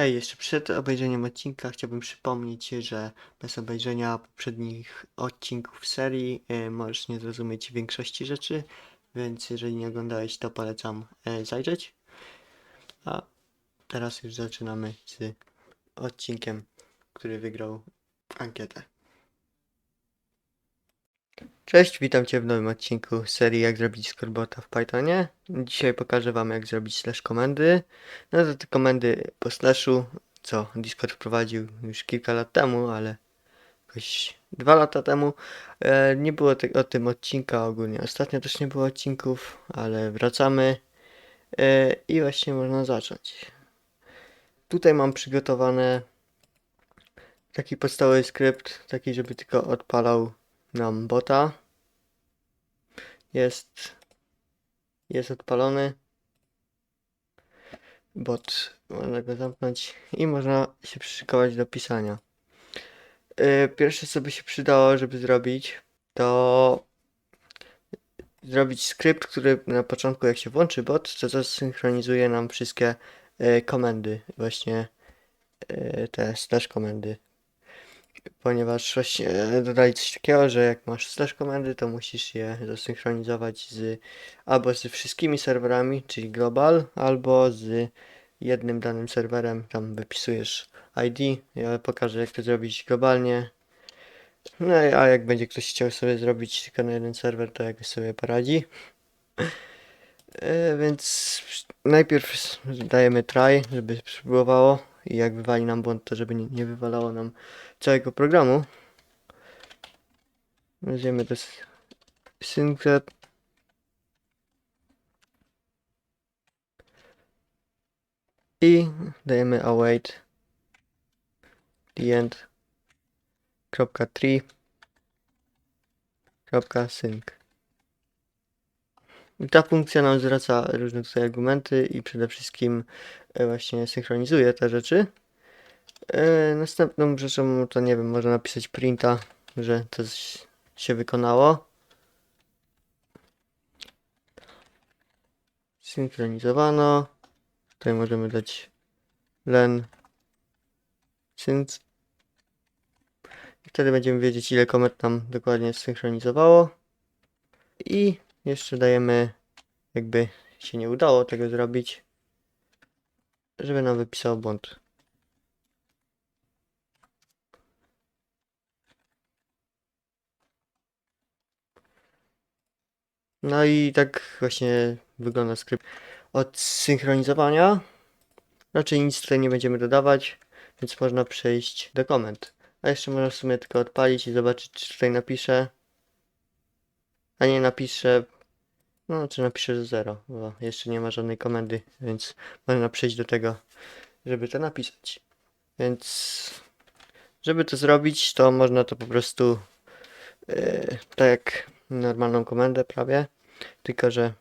Hej, jeszcze przed obejrzeniem odcinka chciałbym przypomnieć, że bez obejrzenia poprzednich odcinków serii e, możesz nie zrozumieć większości rzeczy, więc jeżeli nie oglądałeś, to polecam e, zajrzeć. A teraz już zaczynamy z odcinkiem, który wygrał ankietę. Cześć, witam Cię w nowym odcinku serii Jak zrobić scorebota w Pythonie. Dzisiaj pokażę Wam jak zrobić slash komendy. No to te komendy po slashu, co Discord wprowadził już kilka lat temu, ale jakoś dwa lata temu. E, nie było te, o tym odcinka ogólnie. Ostatnio też nie było odcinków, ale wracamy e, i właśnie można zacząć. Tutaj mam przygotowane taki podstawowy skrypt, taki żeby tylko odpalał nam bota. Jest jest odpalony. Bot, można go zamknąć i można się przyszykować do pisania. Yy, Pierwsze co by się przydało, żeby zrobić, to zrobić skrypt, który na początku jak się włączy bot, to zasynchronizuje nam wszystkie yy, komendy, właśnie yy, te slash komendy. Ponieważ właśnie e, dodali coś takiego, że jak masz slash komendy, to musisz je zasynchronizować z albo z wszystkimi serwerami, czyli global, albo z jednym danym serwerem. Tam wypisujesz ID. Ja pokażę, jak to zrobić globalnie. No a jak będzie ktoś chciał sobie zrobić tylko na jeden serwer, to jakoś sobie poradzi. E, Więc najpierw dajemy try, żeby spróbowało i jak wywali nam błąd, to żeby nie, wywalało nam całego programu. To s- syncret. I dajemy await client kropka tree kropka sync. I ta funkcja nam zwraca różne tutaj argumenty i przede wszystkim e, właśnie synchronizuje te rzeczy. E, następną rzeczą to nie wiem, można napisać printa, że to się wykonało. Synchronizowano. Tutaj możemy dać len sync. I wtedy będziemy wiedzieć ile komend nam dokładnie zsynchronizowało. I jeszcze dajemy jakby się nie udało tego zrobić, żeby nam wypisał błąd. No i tak właśnie wygląda skrypt. Od synchronizowania raczej nic tutaj nie będziemy dodawać, więc można przejść do komend. A jeszcze można w sumie tylko odpalić i zobaczyć, czy tutaj napiszę. A nie napiszę. No, czy napiszę, że 0, bo jeszcze nie ma żadnej komendy, więc można przejść do tego, żeby to napisać. Więc, żeby to zrobić, to można to po prostu yy, tak jak normalną komendę prawie, tylko że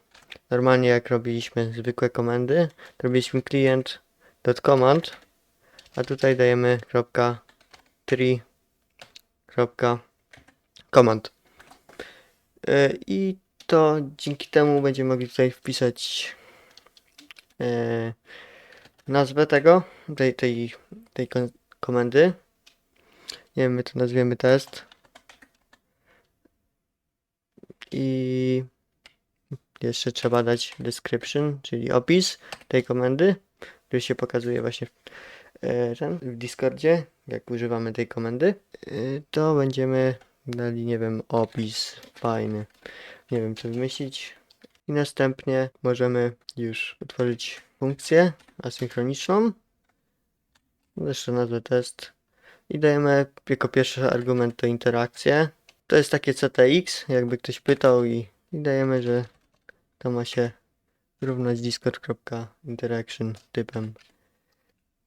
normalnie jak robiliśmy zwykłe komendy, robiliśmy client.command, a tutaj dajemy kropka tree command. Yy, I to dzięki temu będziemy mogli tutaj wpisać yy, nazwę tego, tej, tej, tej komendy. Nie wiem, my to nazwiemy test. I jeszcze trzeba dać description, czyli opis tej komendy, który się pokazuje właśnie w, e, w Discordzie, jak używamy tej komendy. E, to będziemy dali, nie wiem, opis fajny. Nie wiem, co wymyślić. I następnie możemy już utworzyć funkcję asynchroniczną. Zresztą nazwę test. I dajemy jako pierwszy argument to interakcję. To jest takie CTX, jakby ktoś pytał i, i dajemy, że to ma się równać discord.interaction typem.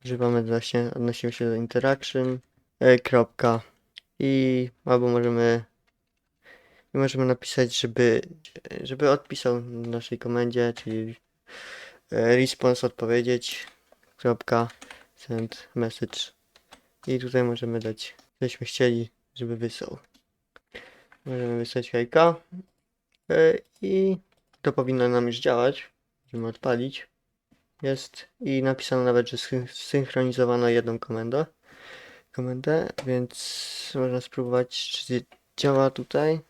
Używamy właśnie, odnosimy się do interaction, e, i albo możemy i możemy napisać, żeby, żeby odpisał naszej komendzie, czyli e, response odpowiedzieć, kropka send message i tutaj możemy dać, żeśmy chcieli, żeby wysłał. Możemy wysłać hejka e, i to powinno nam już działać. Możemy odpalić. jest i napisano nawet, że syn- synchronizowano jedną komendę, komendę, więc można spróbować, czy działa tutaj.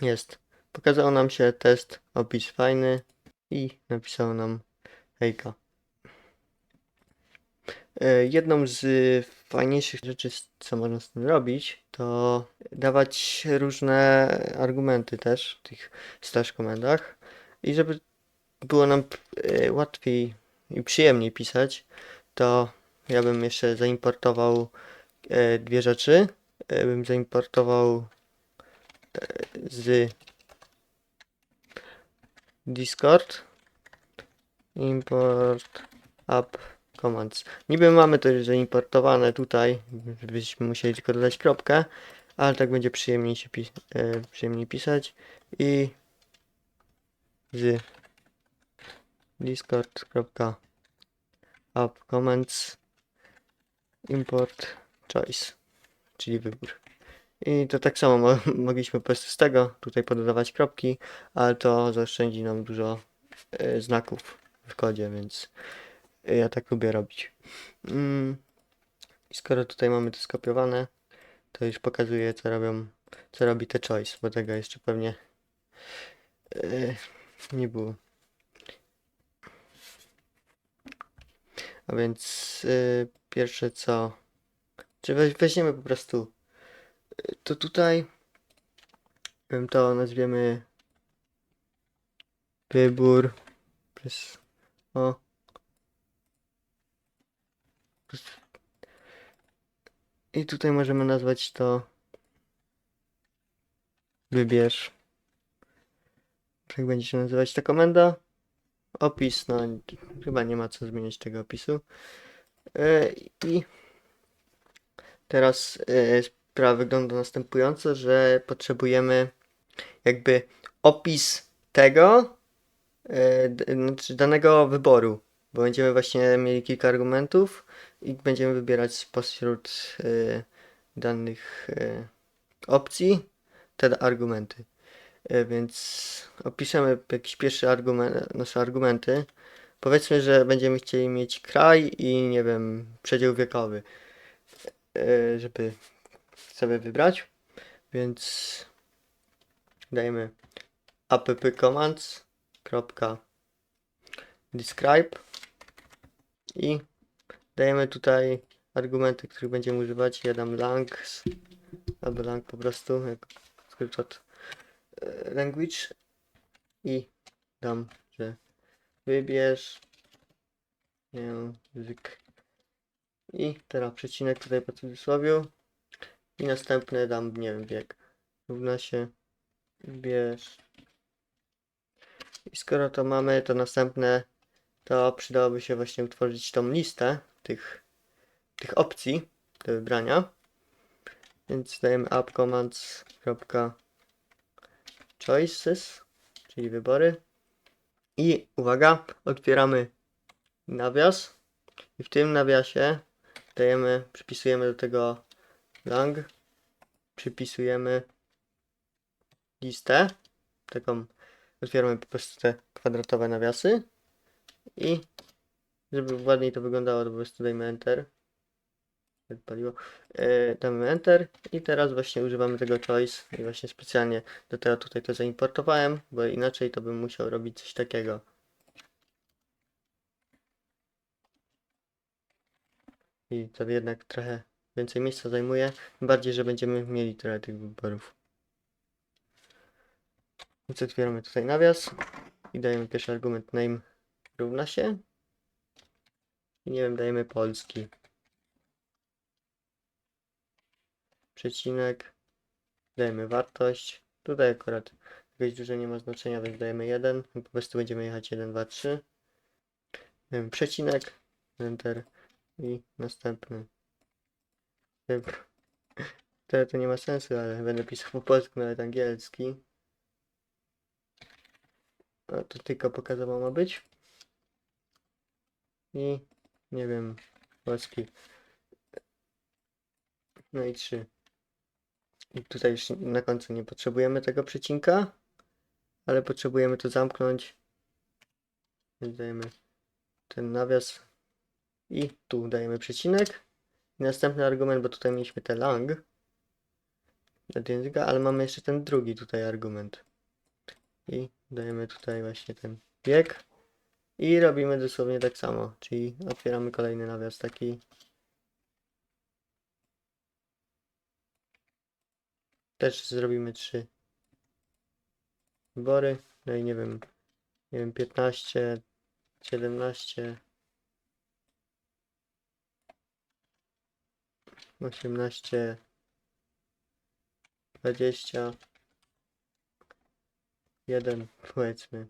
Jest. Pokazał nam się test, opis fajny i napisał nam hejka. E, Jedną z fajniejszych rzeczy, co można z tym robić, to dawać różne argumenty też w tych staż komendach i żeby było nam e, łatwiej i przyjemniej pisać, to ja bym jeszcze zaimportował e, dwie rzeczy. E, Bym zaimportował e, z Discord import app commands. Niby mamy to już zaimportowane tutaj, byśmy musieli tylko dodać kropkę, ale tak będzie przyjemniej się e, przyjemniej pisać i z discord.app comments import choice, czyli wybór. I to tak samo mo mogliśmy po prostu z tego tutaj pododawać kropki, ale to zaoszczędzi nam dużo e, znaków w kodzie, więc ja tak lubię robić. Mm. I skoro tutaj mamy to skopiowane, to już pokazuję co robią, co robi te choice, bo tego jeszcze pewnie e, nie było. A więc e, pierwsze co, czy weź, weźmiemy po prostu e, to tutaj, em, to nazwiemy wybór przez o I tutaj możemy nazwać to wybierz. Jak będzie się nazywać ta komenda? Opis, no chyba nie ma co zmieniać tego opisu. E, I teraz e, sprawa wygląda następująco, że potrzebujemy jakby opis tego, e, znaczy danego wyboru, bo będziemy właśnie mieli kilka argumentów i będziemy wybierać spośród danych opcji te argumenty. E, więc opiszemy jakiś pierwszy argument, nasze argumenty. Powiedzmy, że będziemy chcieli mieć kraj i nie wiem, przedział wiekowy, e, żeby sobie wybrać. Więc dajemy app commands kropka describe i dajemy tutaj argumenty, których będziemy używać. Ja dam lang albo lang po prostu, jak skrót language i dam, że wybierz język i teraz przecinek tutaj po cudzysłowiu i następny dam, nie wiem, wiek równa się wybierz i skoro to mamy, to następne to przydałoby się właśnie utworzyć tą listę tych, tych opcji do wybrania. Więc dajemy app commands. Choices, czyli wybory. I uwaga, otwieramy nawias. I w tym nawiasie dajemy, przypisujemy do tego lang, przypisujemy listę, taką, otwieramy po prostu te kwadratowe nawiasy i żeby ładniej to wyglądało, to po prostu dajmy Enter. Odpaliło. E, damy Enter i teraz właśnie używamy tego choice i właśnie specjalnie do tego tutaj to zaimportowałem, bo inaczej to bym musiał robić coś takiego. I to jednak trochę więcej miejsca zajmuje, bardziej, że będziemy mieli trochę tych wyborów. Więc otwieramy tutaj nawias i dajemy pierwszy argument name równa się i nie wiem, dajemy polski. Przecinek. Dajemy wartość. Tutaj akurat jakieś duże nie ma znaczenia, więc dajemy 1. Po prostu będziemy jechać 1, 2, 3. Dajemy przecinek. Enter. I następny. Wyb- To, nie ma sensu, ale będę pisał po polsku, nawet angielski. A to tylko pokazowo ma być. I nie wiem, polski. No i 3. Tutaj już na końcu nie potrzebujemy tego przecinka, ale potrzebujemy to zamknąć. Dajemy ten nawias i tu dajemy przecinek. Następny argument, bo tutaj mieliśmy te lang od języka, ale mamy jeszcze ten drugi tutaj argument. I dajemy tutaj właśnie ten bieg. I robimy dosłownie tak samo, czyli otwieramy kolejny nawias taki. Też zrobimy trzy wybory. No i nie wiem, nie wiem, 15, 17, 18, 20, 1 powiedzmy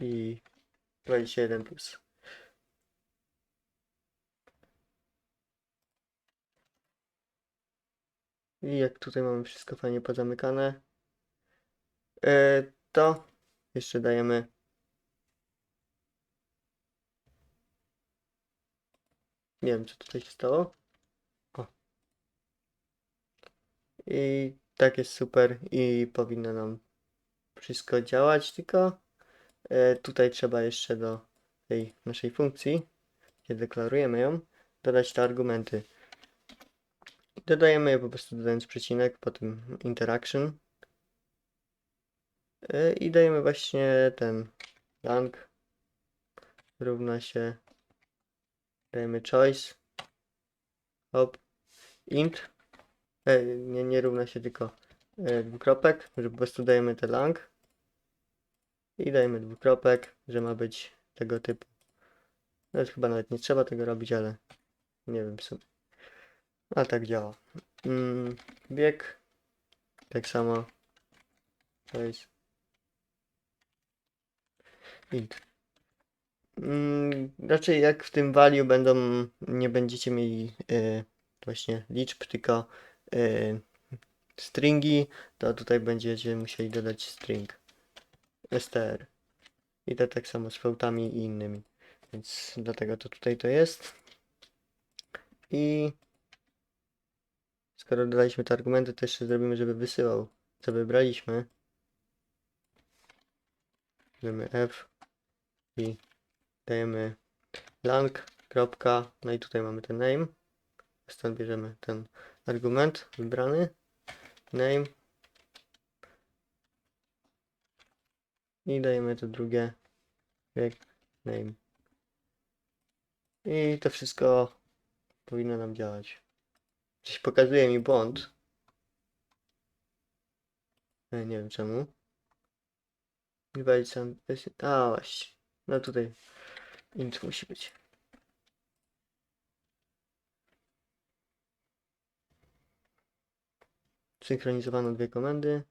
i 21 plus. I jak tutaj mamy wszystko fajnie pozamykane, e, to jeszcze dajemy Nie wiem, co tutaj się stało. O. I tak jest super i powinno nam wszystko działać, tylko e, tutaj trzeba jeszcze do tej naszej funkcji, gdzie deklarujemy ją, dodać te argumenty. Dodajemy je po prostu dodając przecinek, potem interaction. E, i dajemy właśnie ten lang. Równa się dajemy choice. Hop. Int. E, nie, nie równa się tylko e, dwukropek, że po prostu dajemy te lang. I dajemy dwukropek, że ma być tego typu. Nawet chyba nawet nie trzeba tego robić, ale nie wiem w sumie. Ale tak działa. Mm, bieg tak samo choice int. Mm, raczej jak w tym value będą, nie będziecie mieli y, właśnie liczb, tylko y, stringi, to tutaj będziecie musieli dodać string str. I to tak samo z floatami i innymi. Więc dlatego to tutaj to jest. I skoro dodaliśmy te argumenty, to jeszcze zrobimy, żeby wysyłał, co wybraliśmy. Dajemy f i dajemy lang, kropka, no i tutaj mamy ten name. Stąd bierzemy ten argument wybrany, name i dajemy to drugie, name. I to wszystko powinno nam działać. Coś pokazuje mi błąd. E, Nie wiem czemu. Divide some... A właśnie. No tutaj int musi być. Synchronizowano dwie komendy.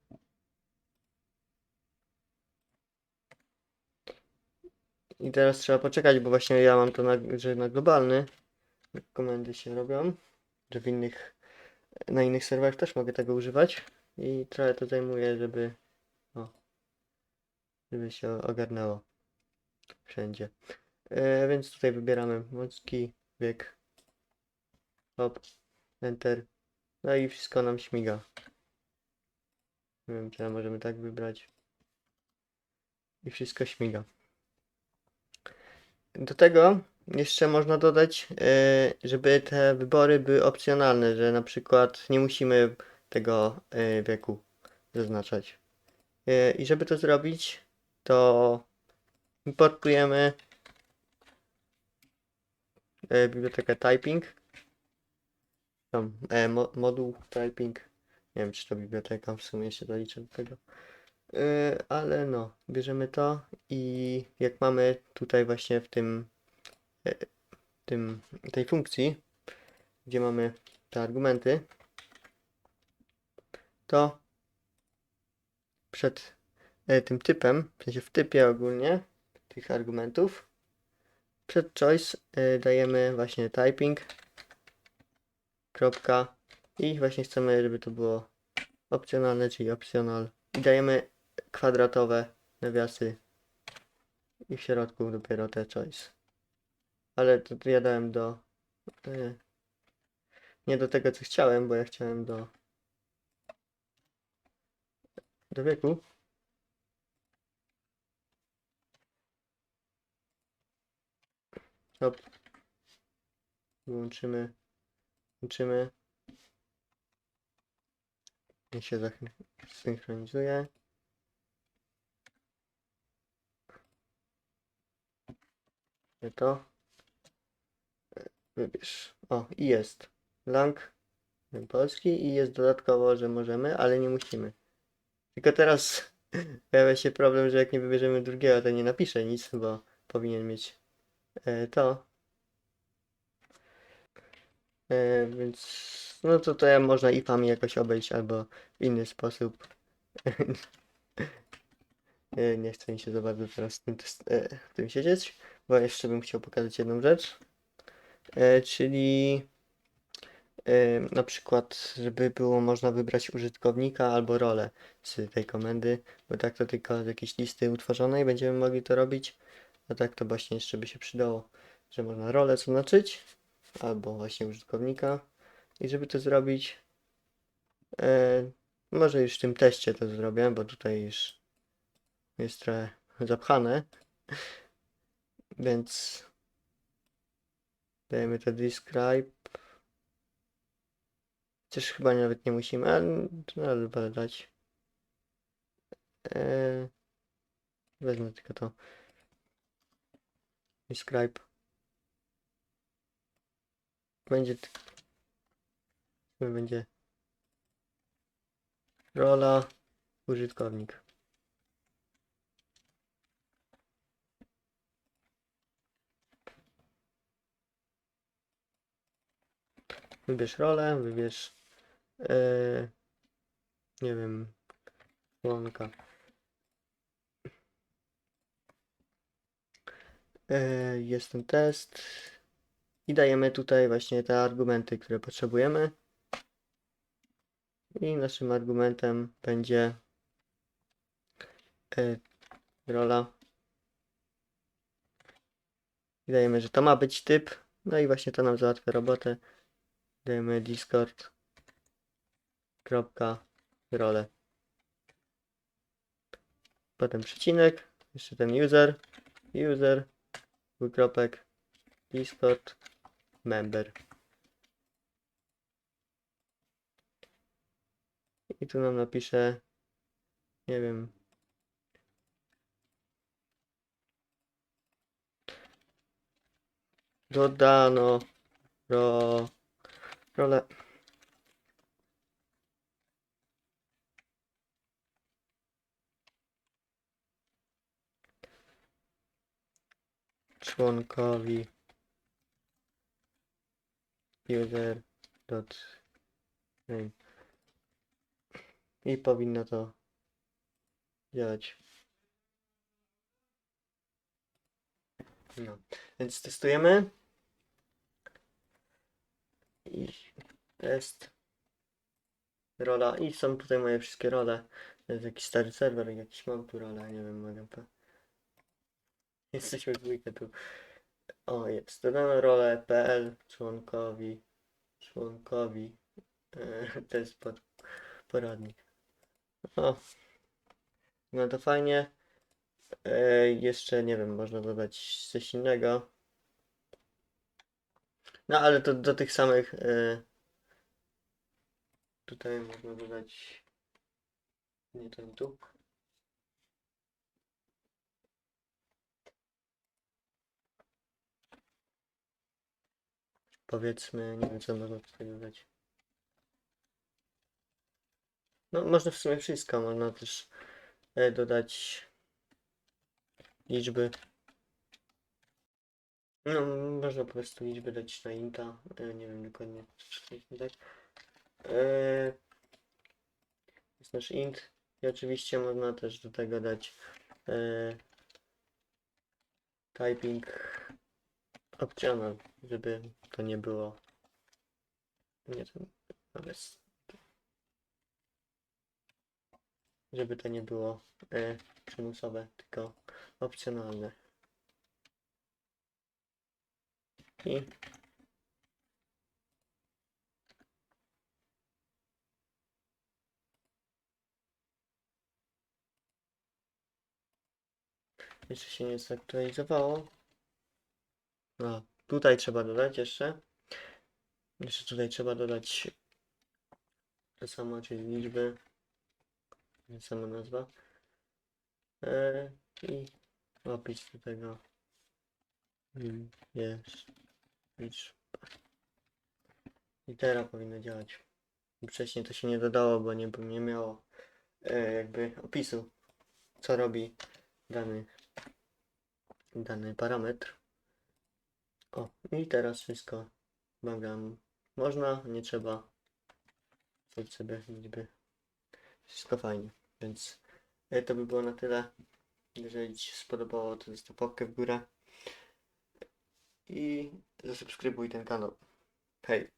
I teraz trzeba poczekać, bo właśnie ja mam to na, że na globalny komendy się robią, że w innych, na innych serwerach też mogę tego używać i trochę to zajmuje, żeby o, żeby się ogarnęło wszędzie. E, więc tutaj wybieramy wąski wiek. Hop, enter. No i wszystko nam śmiga. Nie wiem, czy możemy tak wybrać. I wszystko śmiga. Do tego jeszcze można dodać, e, żeby te wybory były opcjonalne, że na przykład nie musimy tego e, wieku zaznaczać. E, I żeby to zrobić, to importujemy bibliotekę typing. Tam, mo, moduł typing. Nie wiem, czy to biblioteka w sumie się zaliczy do tego. Ale no, bierzemy to i jak mamy tutaj właśnie w tym, tym tej funkcji, gdzie mamy te argumenty, to przed e, tym typem, w sensie w typie ogólnie tych argumentów, przed choice y, dajemy właśnie typing kropka i właśnie chcemy, żeby to było opcjonalne, czyli optional i dajemy kwadratowe nawiasy i w środku dopiero te choice. Ale to, ja dałem do nie do tego co chciałem, bo ja chciałem do do wieku Hop. Wyłączymy. Włączymy. Niech się zsynchronizuje. Nie to. Wybierz. O, i jest. Lang polski i jest dodatkowo, że możemy, ale nie musimy. Tylko teraz pojawia się problem, że jak nie wybierzemy drugiego, to nie napisze nic, bo powinien mieć e, to. E, więc no to to można ifami jakoś obejść albo w inny sposób. E, nie chcę mi się za bardzo teraz tym, tym siedzieć, bo jeszcze bym chciał pokazać jedną rzecz. E, czyli e, na przykład, żeby było można wybrać użytkownika albo rolę z tej komendy, bo tak to tylko z jakiejś listy utworzonej będziemy mogli to robić, a tak to właśnie jeszcze by się przydało, że można rolę zaznaczyć albo właśnie użytkownika. I żeby to zrobić e, może już w tym teście to zrobię, bo tutaj już jest trochę zapchane. Więc dajemy to describe Chociaż chyba nawet nie musimy, ale no, trzeba dać. Eee, wezmę tylko to. Describe. Będzie. Będzie. Rola. Użytkownik. Wybierz rolę, wybierz. Eee, nie wiem. Członka. Eee, jest ten test. I dajemy tutaj właśnie te argumenty, które potrzebujemy. I naszym argumentem będzie e, rola. I dajemy, że to ma być typ. No i właśnie to nam załatwia robotę. Dajemy Discord. Kropka. Rolę. Potem przecinek. Jeszcze ten user. User. Dwukropek. Discord. Member. I tu nam napisze. Nie wiem. Dodano ro, rolę. członkowi user dot name i powinno to działać. No, więc testujemy. I test. Rola. I są tutaj moje wszystkie role. To jest jakiś stary serwer, jakiś mam tu rolę, nie wiem, mogę po... Jesteśmy w dwójkę tu. O, jest. Dodano rolę PL członkowi. Członkowi. E, to jest pod, poradnik. O. No to fajnie. E, jeszcze nie wiem, można dodać coś innego. No ale to do tych samych. E, tutaj można dodać. Nie ten tu. Powiedzmy, nie wiem co można tutaj dodać. No, można w sumie wszystko, można też e, dodać liczby. No, można po prostu liczby dać na inta, e, nie wiem dokładnie, jest nie tak. E, jest nasz int i oczywiście można też do tego dać e, typing optional, żeby to nie było nie ten, żeby to nie było e, przymusowe, tylko opcjonalne. I jeszcze się nie zaktualizowało. No, tutaj trzeba dodać jeszcze. Jeszcze tutaj trzeba dodać to samo, czyli liczby. Sama nazwa. E, I opis do tego. Mm, Jest I teraz powinno działać. Wcześniej to się nie dodało, bo nie, nie miało e, jakby opisu, co robi dany, dany parametr. O, i teraz wszystko bagam. Można, nie trzeba. Wsadź sobie liczby. Wszystko fajnie, więc e, to by było na tyle. Jeżeli Ci się spodobało, to zostaw łapkę w górę i zasubskrybuj ten kanał. Hej!